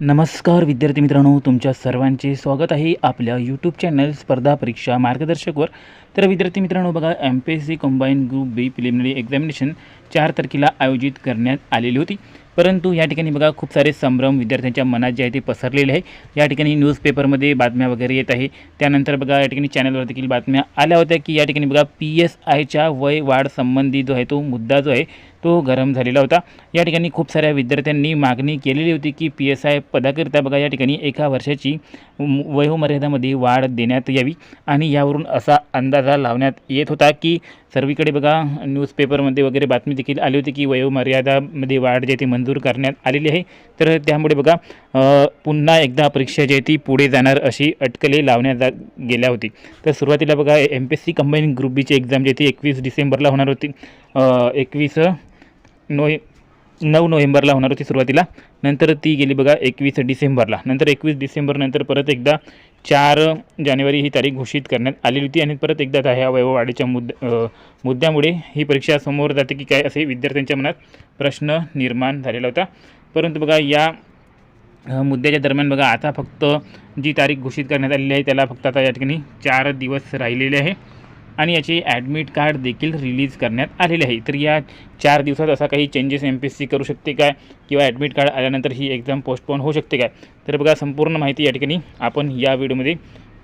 नमस्कार विद्यार्थी मित्रांनो तुमच्या सर्वांचे स्वागत आहे आपल्या यूट्यूब चॅनल स्पर्धा परीक्षा मार्गदर्शकवर. तर विद्यार्थी मित्रांनो बघा M P S C combine group B preliminary examination चार तारखेला आयोजित करण्यात आलेली होती. परंतु या ठिकाणी बघा खूप सारे संभ्रम विद्यार्थ्यांच्या मनात जे आहे ते पसरलेले आहे. या ठिकाणी न्यूजपेपरमध्ये बातम्या वगैरे येत आहे. त्यानंतर बघा या ठिकाणी चॅनलवर देखील बातम्या आल्या होत्या की या ठिकाणी बघा पी एस आयच्या वय वाढ संबंधी जो आहे तो मुद्दा जो आहे तो गरम झालेला होता. या ठिकाणी खूप साऱ्या विद्यार्थ्यांनी मागणी केलेली होती की पी एस आय पदाकरिता बघा या ठिकाणी एका वर्षाची वयोमर्यादामध्ये वाढ देण्यात यावी. आणि यावरून असा अंदाजा लावण्यात येत होता की सर्वीकडे बघा न्यूजपेपरमध्ये वगैरे बातमी देखील आली होती की वयोमर्यादामध्ये वाढ जी ती मंजूर करण्यात आलेली आहे. तर त्यामुळे बघा पुन्हा एकदा परीक्षा जी आहे ती पुढे जाणार अशी अटकले लावण्यात जा गेल्या होती. तर सुरुवातीला बघा M P S C combine group बीची एक्झाम जी ती एकवीस डिसेंबरला होणार होती. एकवीस नोव्हे नऊ नोव्हेंबरला होणार होती सुरुवातीला. नंतर ती गेली बघा एकवीस डिसेंबरला. नंतर एकवीस डिसेंबरनंतर परत एकदा चार जानेवारी ही तारीख घोषित करण्यात आलेली होती आणि परत एकदा आता ह्या वयोवाढीच्या मुद्द मुद्द्यामुळे ही परीक्षा समोर जाते की काय असे विद्यार्थ्यांच्या मनात प्रश्न निर्माण झालेला होता. परंतु बघा या मुद्द्याच्या दरम्यान बघा आता फक्त जी तारीख घोषित करण्यात आलेली आहे त्याला फक्त आता या ठिकाणी चार दिवस राहिलेले आहे. आणि याचे ॲडमिट कार्ड देखील रिलीज करण्यात आलेले आहे. तर या चार दिवसात असा काही changes M P S C करू शकते काय किंवा ॲडमिट कार्ड आल्यानंतर ही एक्झाम पोस्टपोन होऊ शकते काय तर बघा संपूर्ण माहिती या ठिकाणी आपण या व्हिडिओमध्ये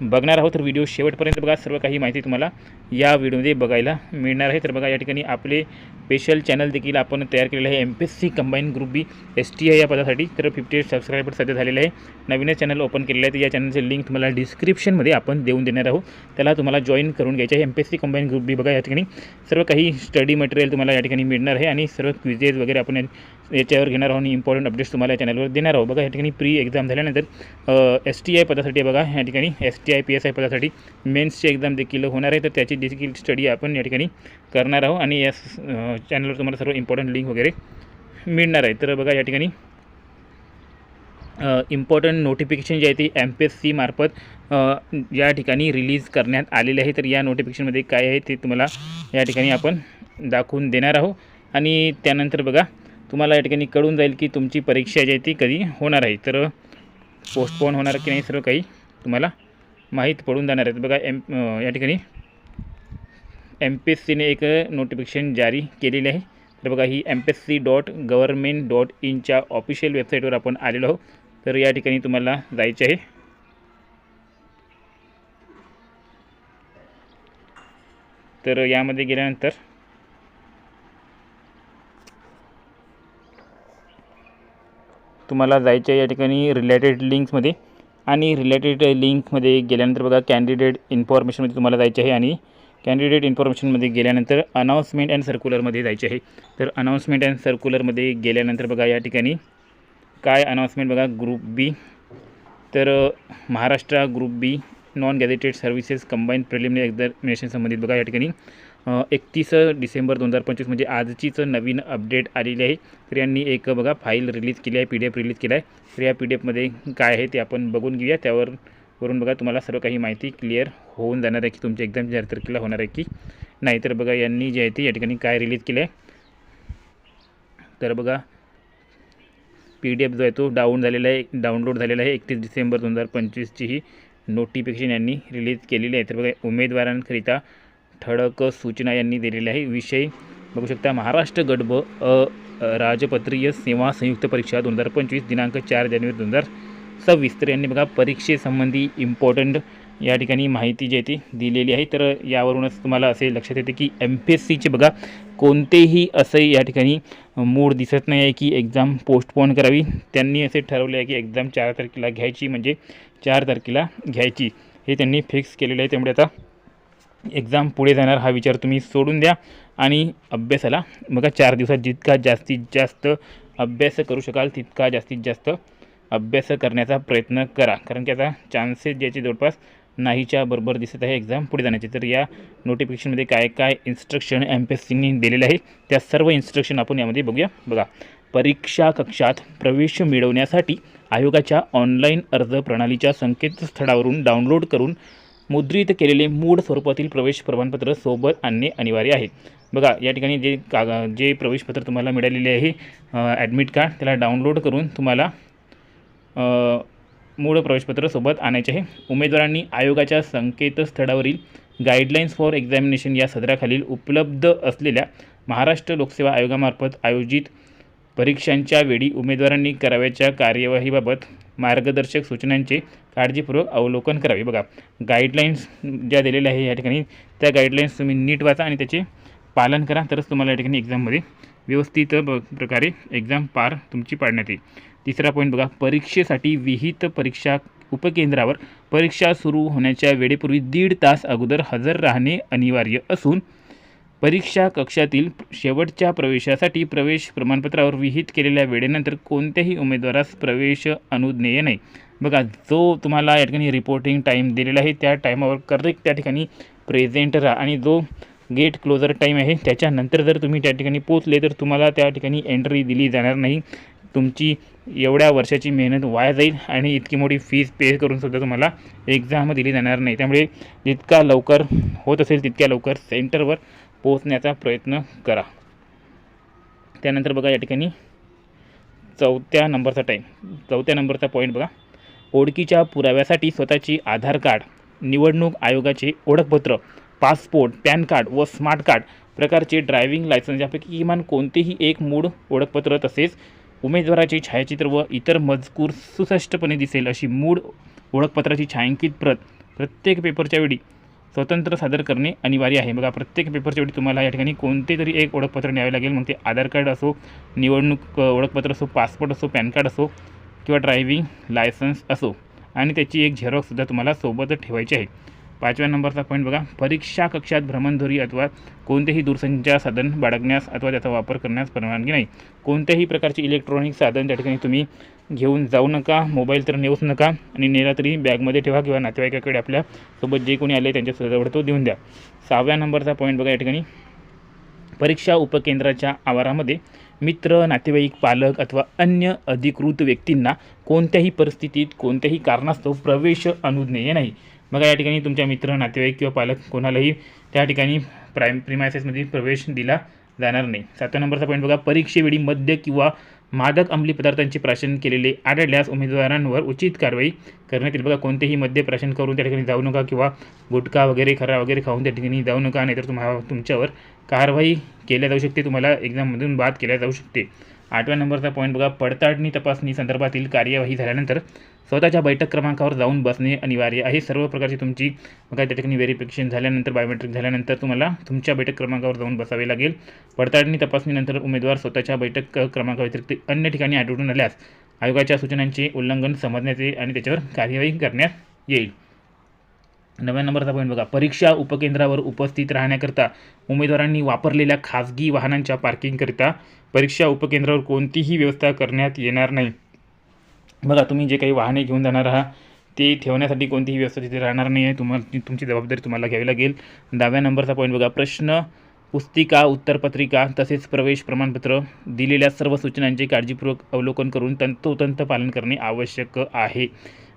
बघणार आहोत तर व्हिडिओ शेवटपर्यंत बघा. सर्व काही माहिती तुम्हाला या व्हिडिओमध्ये बघायला मिळणार आहे. तर बघा या ठिकाणी आपले स्पेशल चॅनल देखील आपण तयार केलेलं आहे. M P S C combine group B S T I या पदासाठी. तर फिफ्टी एट सबस्क्रायबर सध्या झालेले आहे. नवीनच चॅनल ओपन केलेलं आहे तर या चॅनलचे लिंक तुम्हाला डिस्क्रिप्शनमध्ये आपण देऊन देणार आहोत. त्याला तुम्हाला जॉईन करून घ्यायचे आहे. M P S C combine group B बघा या ठिकाणी सर्व काही स्टडी मटेरियल तुम्हाला या ठिकाणी मिळणार आहे. आणि सर्व क्विजेस वगैरे आपण याच्यावर घेणार आहोत. आणि इम्पॉर्टंट अपडेट्स तुम्हाला या चॅनलवर देणार आहोत. बघा या ठिकाणी प्री एक्झाम झाल्यानंतर एस टी आय पदासाठी बघा या ठिकाणी S T I P S I पदासाठी. मेन्सची एक्झाम देखील होणार आहे तर त्याची देखील स्टडी आपण या ठिकाणी करणार आहोत. आणि या चॅनलवर तुम्हाला सर्व इम्पॉर्टंट लिंक वगैरे मिळणार आहे. तर बघा या ठिकाणी इम्पॉर्टंट नोटिफिकेशन जे आहे ते एम पी एस सी मार्फत या ठिकाणी रिलीज करण्यात आलेले आहे. तर या नोटिफिकेशनमध्ये काय आहे ते तुम्हाला या ठिकाणी आपण दाखवून देणार आहोत. आणि त्यानंतर बघा तुम्हाला या ठिकाणी कळून जाईल की तुमची परीक्षा जी आहे ती कधी होणार आहे. तर पोस्टपोन होणार की नाही सर्व काही तुम्हाला माहीत पडून जाणार आहेत. बघा एम या ठिकाणी एम पी एस सीने एक नोटिफिकेशन जारी केलेली आहे. तर बघा ही M P S C dot government dot इनच्या official वेबसाईटवर आपण आलेलो आहोत. तर या ठिकाणी तुम्हाला जायचे आहे. तर यामध्ये गेल्यानंतर तुम्हाला जायचं आहे या ठिकाणी रिलेटेड लिंक्समध्ये आणि रिलेटेड लिंकमध्ये गेल्यानंतर बघा कॅन्डिडेट इन्फॉर्मेशनमध्ये तुम्हाला जायचे आहे आणि कॅन्डिडेट इन्फॉर्मेशनमध्ये गेल्यानंतर अनाऊन्समेंट अँड सर्क्युलरमध्ये जायचे आहे. तर अनाऊन्समेंट अँड सर्क्युलरमध्ये गेल्यानंतर बघा या ठिकाणी काय अनाऊन्समेंट बघा ग्रुप बी तर Maharashtra group B non gazetted services combine preliminary examination संबंधित बघा या ठिकाणी. एकतीस डिसेंबर दोन हजार पंचवीस म्हणजे आजचीच नवीन अपडेट आलेली आहे. तर यांनी एक बघा फाईल रिलीज केली आहे पी डी एफ रिलीज केला आहे. तर या पी डी एफमध्ये काय आहे ते आपण बघून घेऊया. त्यावर वरून बघा तुम्हाला सर्व काही माहिती क्लिअर होऊन जाणार आहे की तुमची एक्झाम चार तारखेला होणार आहे की नाही तर बघा यांनी जे आहे ते या ठिकाणी काय रिलीज केलं आहे. तर बघा पी डी एफ जो आहे तो डाऊन झालेला आहे डाउनलोड झालेला आहे. एकतीस डिसेंबर दोन हजार पंचवीसची ही नोटिफिकेशन यांनी रिलीज केलेली आहे. तर बघा उमेदवारांकरिता ठळक सूचना यांनी दिलेल्या आहे. विषय बघू शकता महाराष्ट्र गडब अ राजपत्रीय सेवा संयुक्त परीक्षा दोन हजार पंचवीस दिनांक चार जानेवारी दोन हजार सव्वीस. तर यांनी बघा परीक्षेसंबंधी इम्पॉर्टंट या ठिकाणी माहिती जी आहे ती दिलेली आहे. तर यावरूनच तुम्हाला असे लक्षात येते की एम पी एस सीचे बघा कोणतेही असे या ठिकाणी मूड दिसत नाही आहे की एक्झाम पोस्टपोन करावी. त्यांनी असे ठरवले आहे की एक्झाम चार तारखेला घ्यायची म्हणजे चार तारखेला घ्यायची. हे त्यांनी फिक्स केलेलं आहे. त्यामुळे आता एक्झाम पुढे जाणार हा विचार तुम्ही सोडून द्या आणि अभ्यासाला बघा चार दिवसात जितका जास्तीत जास्त अभ्यास करू शकाल तितका जास्तीत जास्त अभ्यास करण्याचा प्रयत्न करा. कारण की आता चान्सेस ज्याचे जवळपास नाहीच्या बरोबर दिसत आहे एक्झाम पुढे जाण्याची. तर या नोटिफिकेशनमध्ये काय काय इन्स्ट्रक्शन एम पी एस सीने दिलेले आहे त्या सर्व इन्स्ट्रक्शन आपण यामध्ये बघूया. बघा परीक्षा कक्षात प्रवेश मिळवण्यासाठी आयोगाच्या ऑनलाईन अर्ज प्रणालीच्या संकेतस्थळावरून डाउनलोड करून मुद्रित केलेले मूळ स्वरूपातील प्रवेश प्रमाणपत्र सोबत आणणे अनिवार्य आहे. बघा या ठिकाणी जे कागा जे प्रवेशपत्र तुम्हाला मिळालेले आहे ॲडमिट कार्ड त्याला डाउनलोड करून तुम्हाला मूळ प्रवेशपत्र सोबत आणायचे आहे. उमेदवारांनी आयोगाच्या संकेतस्थळावरील गाईडलाईन्स फॉर एक्झामिनेशन या सदराखालील उपलब्ध असलेल्या महाराष्ट्र लोकसेवा आयोगामार्फत आयोजित परीक्षांच्या वेळी उमेदवारांनी करावयाच्या कार्यवाहीबाबत मार्गदर्शक सूचनांचे काळजीपूर्वक अवलोकन करावे. बघा गाईडलाईन्स ज्या दिलेल्या आहे या ठिकाणी त्या गाईडलाईन्स तुम्ही नीट वाचा आणि त्याचे पालन करा. तरच तुम्हाला या ठिकाणी एक्झाममध्ये व्यवस्थित ब प्रकारे एक्झाम पार तुमची पाडण्यात येईल. तिसरा पॉईंट बघा परीक्षेसाठी विहित परीक्षा उपकेंद्रावर परीक्षा सुरू होण्याच्या वेळेपूर्वी दीड तास अगोदर हजर राहणे अनिवार्य असून परीक्षा कक्षातील शेवटच्या प्रवेशासाठी प्रवेश प्रमाणपत्रावर विहित केलेल्या वेळेनंतर कोणत्याही उमेदवारास प्रवेश अनुज्ञेय नाही. बघा जो तुम्हाला या ठिकाणी रिपोर्टिंग टाईम दिलेला आहे त्या टाईमावर करेक्ट त्या ठिकाणी प्रेझेंट राहा आणि जो गेट क्लोजर टाईम आहे त्याच्यानंतर जर तुम्ही त्या ठिकाणी पोचले तर तुम्हाला त्या ठिकाणी एंट्री दिली जाणार नाही. तुमची एवढ्या वर्षाची मेहनत वाया जाईल आणि इतकी मोठी फीज पे करूनसुद्धा तुम्हाला एक्झाम दिली जाणार नाही. त्यामुळे जितका लवकर होत असेल तितक्या लवकर सेंटरवर पोहोचण्याचा प्रयत्न करा. त्यानंतर बघा या ठिकाणी चौथ्या नंबरचा टाईम चौथ्या नंबरचा पॉईंट बघा. ओळखीच्या पुराव्यासाठी स्वतःची आधार कार्ड निवडणूक आयोगाचे ओळखपत्र पासपोर्ट पॅन कार्ड व स्मार्ट कार्ड प्रकारचे ड्रायव्हिंग लायसन्स यापैकी किमान कोणतेही एक मूळ ओळखपत्र तसेच उमेदवाराचे छायाचित्र व इतर मजकूर सुस्पष्टपणे दिसेल अशी मूळ ओळखपत्राची छायांकित प्रत प्रत्येक पेपरच्या वेळी स्वतंत्र सादर करणे अनिवार्य आहे. बघा प्रत्येक पेपरच्या वेळी तुम्हाला या ठिकाणी कोणते तरी एक ओळखपत्र न्यावे लागेल. मग ते आधार कार्ड असो निवडणूक ओळखपत्र असो पासपोर्ट असो पॅन कार्ड असो किंवा ड्रायव्हिंग लायसन्स असो. आणि त्याची एक झेरॉक्ससुद्धा तुम्हाला सोबतच ठेवायची आहे. पाचव्या नंबरचा पॉईंट बघा. परीक्षा कक्षात भ्रमणधुरी अथवा कोणतेही दूरसंचार साधन बाळगण्यास अथवा त्याचा वापर करण्यास परवानगी नाही. कोणत्याही प्रकारचे इलेक्ट्रॉनिक साधन त्या ठिकाणी तुम्ही घेऊन जाऊ नका. मोबाईल तर नेऊच नका. आणि नेला तरी बॅगमध्ये ठेवा किंवा नातेवाईकाकडे आपल्यासोबत जे कोणी आले त्यांच्या जवळ तो देऊन द्या. सहाव्या नंबरचा पॉईंट बघा या ठिकाणी. परीक्षा उपकेंद्राच्या आवारामध्ये मित्र नातेवाईक पालक अथवा अन्य अधिकृत व्यक्तींना कोणत्याही परिस्थितीत कोणत्याही कारणास्तव प्रवेश अनुज्ञेय नाही. बघा या ठिकाणी तुमच्या मित्र नातेवाईक किंवा पालक कोणालाही त्या ठिकाणी प्राईम प्रिमायसेसमध्ये प्रवेश दिला जाणार नाही. सातव्या नंबरचा पॉईंट बघा. परीक्षेवेळी मद्य किंवा मादक अंमली पदार्थांचे प्राशन केलेले आढळल्यास उमेदवारांवर उचित कारवाई करण्यात येईल. बघा कोणतेही मद्य प्राशन करून त्या ठिकाणी जाऊ नका किंवा गुटखा वगैरे खरा वगैरे खाऊन त्या ठिकाणी जाऊ नका नाहीतर तुम्हाला तुमच्यावर कारवाई केल्या जाऊ शकते. तुम्हाला एक्झाममधून बाद केल्या जाऊ शकते. आठव्या नंबरचा पॉईंट बघा. पडताळणी तपासणी संदर्भातील कार्यवाही झाल्यानंतर स्वतःच्या बैठक क्रमांकावर जाऊन बसणे अनिवार्य आहे. सर्व प्रकारची तुमची बघा त्या ठिकाणी व्हेरिफिकेशन झाल्यानंतर बायोमेट्रिक झाल्यानंतर तुम्हाला तुमच्या बैठक क्रमांकावर जाऊन बसावे लागेल. पडताळणी तपासणीनंतर उमेदवार स्वतःच्या बैठक क्रमांकाव्यतिरिक्त अन्य ठिकाणी आढळून आल्यास आयोगाच्या सूचनांचे उल्लंघन समजण्यात येईल आणि त्याच्यावर कार्यवाही करण्यात येईल. नव्या नंबरचा पॉईंट बघा. परीक्षा उपकेंद्रावर उपस्थित राहण्याकरता उमेदवारांनी वापरलेल्या खाजगी वाहनांच्या पार्किंगकरिता परीक्षा उपकेंद्रावर कोणतीही व्यवस्था करण्यात येणार नाही. बघा तुम्ही जे काही वाहने घेऊन जाणार आहात ते ठेवण्यासाठी कोणतीही व्यवस्था तिथे राहणार नाही आहे. तुम्हाला तुमची जबाबदारी तुम्हाला घ्यावी लागेल. दहाव्या नंबरचा पॉईंट बघा. प्रश्न पुस्तिका उत्तरपत्रिका तसेच प्रवेश प्रमाणपत्र दिलेल्या सर्व सूचनांचे काळजीपूर्वक अवलोकन करून तंतोतंत पालन करणे आवश्यक आहे.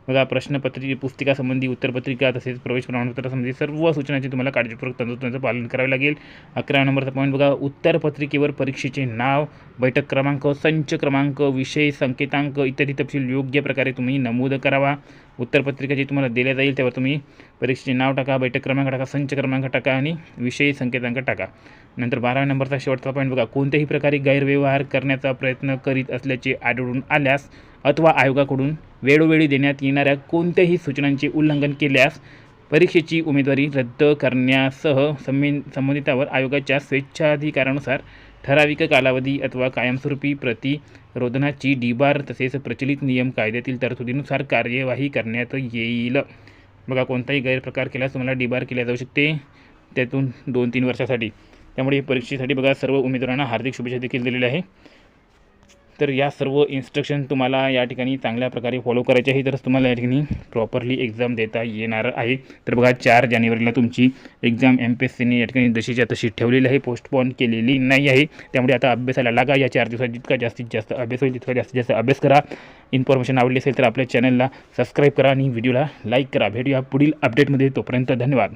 बघा प्रश्नपत्री पुस्तिकासंबंधी उत्तरपत्रिका तसेच प्रवेश प्रमाणपत्रासंबंधी सर्व सूचनांची तुम्हाला काळजीपूर्वक तंत्रज्ञानाचं पालन करावे लागेल. अकरा नंबरचा पॉईंट बघा उत्तरपत्रिकेवर परीक्षेचे नाव बैठक क्रमांक संच क्रमांक विषय संकेतांक इत्यादी तपशील योग्य प्रकारे तुम्ही नमूद करावा. उत्तरपत्रिका जी तुम्हाला दिल्या जाईल त्यावर तुम्ही परीक्षेचे नाव टाका बैठक क्रमांक टाका संच क्रमांक टाका आणि विषयी संकेतांक टाका. नंतर बाराव्या नंबरचा शेवटचा पॉईंट बघा कोणत्याही प्रकारे गैरव्यवहार करण्याचा प्रयत्न करीत असल्याचे आढळून आल्यास अथवा आयोगाकडून वेळोवेळी देण्यात येणाऱ्या कोणत्याही सूचनांचे उल्लंघन केल्यास परीक्षेची उमेदवारी रद्द करण्यासह संमे संबंधितावर आयोगाच्या स्वेच्छाधिकारानुसार ठराविक कालावधी अथवा कायमस्वरूपी प्रतिरोधनाची डीबार तसेच प्रचलित नियम कायद्यातील तरतुदीनुसार कार्यवाही करण्यात येईल. बघा कोणताही गैरप्रकार केल्यास तुम्हाला डीबार केल्या जाऊ शकते. त्यातून दोन तीन वर्षासाठी. त्यामुळे परीक्षेसाठी बघा सर्व उमेदवारांना हार्दिक शुभेच्छा देखील दिलेल्या आहे तर या सर्व इन्स्ट्रक्शन तुम्हाला या ठिकाणी चांगल्या प्रकारे फॉलो करायचे आहे. तरच तुम्हाला या ठिकाणी प्रॉपरली एक्झाम देता येणार आहे. तर बघा चार जानेवारीला तुमची एक्झाम एम पी एस सीने या ठिकाणी जशीच्या तशी ठेवलेली आहे. पोस्टपोन केलेली नाही आहे. त्यामुळे आता अभ्यासाला लागा या चार दिवसात जितका जास्तीत जास्त अभ्यास होईल तितका जास्तीत जास्त अभ्यास करा. इन्फॉर्मेशन आवडली असेल तर आपल्या चॅनलला सबस्क्राईब करा आणि व्हिडिओला लाईक करा. भेटूया पुढील अपडेटमध्ये तोपर्यंत धन्यवाद.